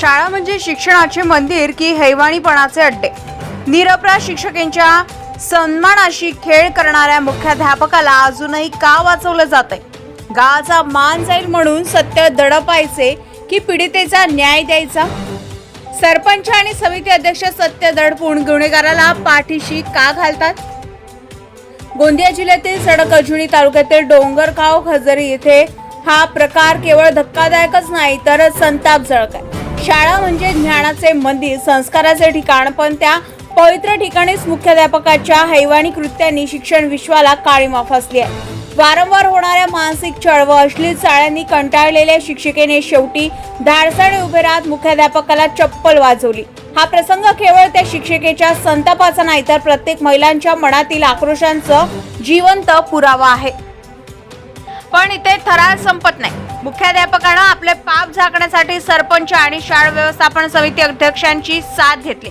शाळा म्हणजे शिक्षणाचे मंदिर की हैवाणीपणाचे अड्डे. निरपरा शिक्षकांच्या सन्मानाशी खेळ करणाऱ्या मुख्याध्यापकाला अजूनही का वाचवलं जात आहे गावाचा मान जाईल म्हणून सत्य दडपायचे की पीडितेचा न्याय द्यायचा? सरपंच आणि समिती अध्यक्ष सत्य दडपून गुन्हेगाराला पाठीशी का घालतात? गोंदिया जिल्ह्यातील सडक अजुनी तालुक्यातील डोंगरगाव खजरी येथे हा प्रकार केवळ धक्कादायकच नाही तर संतापजनक आहे शाळा म्हणजे ज्ञानाचे मंदिर संस्काराचे ठिकाण पण त्या पवित्र ठिकाणीच मुख्याध्यापकाच्या हैवाणी कृत्यांनी शिक्षण विश्वाला काळीमा फसली आहे वारंवार होणाऱ्या मानसिक चळवळ अश्लील चाळ्यांनी कंटाळलेल्या शिक्षिकेने शेवटी धाडसाने उभे राहत मुख्याध्यापकाला चप्पल वाजवली. हा प्रसंग केवळ त्या शिक्षिकेच्या संतापाचा नाही तर प्रत्येक महिलांच्या मनातील आक्रोशांचं जिवंत पुरावा आहे. पण इथे थरार संपत नाही. मुख्याध्यापकानं आपले पाप झाकण्यासाठी सरपंच आणि शाळा व्यवस्थापन समिती अध्यक्षांची साथ घेतली.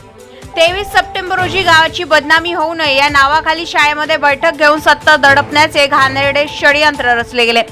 तेवीस सप्टेंबर रोजी गावाची बदनामी होऊ नये या नावाखाली शाळेमध्ये बैठक घेऊन सत्ता दडपण्याचे घाणेरडे षडयंत्र रचले गेले.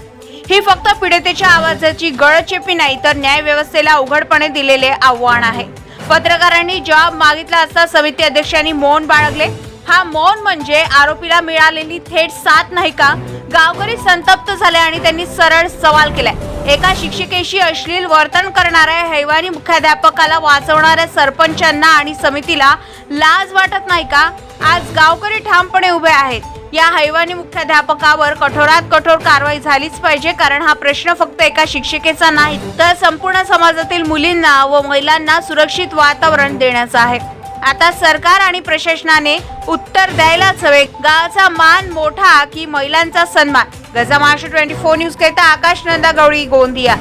ही फक्त पीडितेच्या आवाजाची गळचेपी नाही तर न्याय व्यवस्थेला उघडपणे दिलेले आव्हान आहे. पत्रकारांनी जॉब मागितला असता समिती अध्यक्षांनी मौन बाळगले. हा मौन म्हणजे आरोपीला मिळालेली थेट साथ नाही का? गावकरी संतप्त झाले आणि त्यांनी सरळ सवाल केलाय. एका शिक्षिकेशी अश्लील वर्तन करणाऱ्या हैवानी मुख्याध्यापकाला वाचवणाऱ्या सरपंचांना आणि समितीला लाज वाटत नाही का? आज गावकरी ठामपणे उभे आहेत. या हैवानी मुख्याध्यापकावर कठोरात कठोर कारवाई झालीच पाहिजे कारण हा प्रश्न फक्त एका शिक्षिकेचा नाही तर संपूर्ण समाजातील मुलींना व महिलांना सुरक्षित वातावरण देण्याचा आहे. आता सरकार आणि प्रशासनाने उत्तर द्यायलाच हवे. गावाचा मान मोठा की महिलांचा सन्मान. गजा महाराष्ट्र ट्वेंटी फोर न्यूज करता आकाश नंदा गवळी गोंदिया.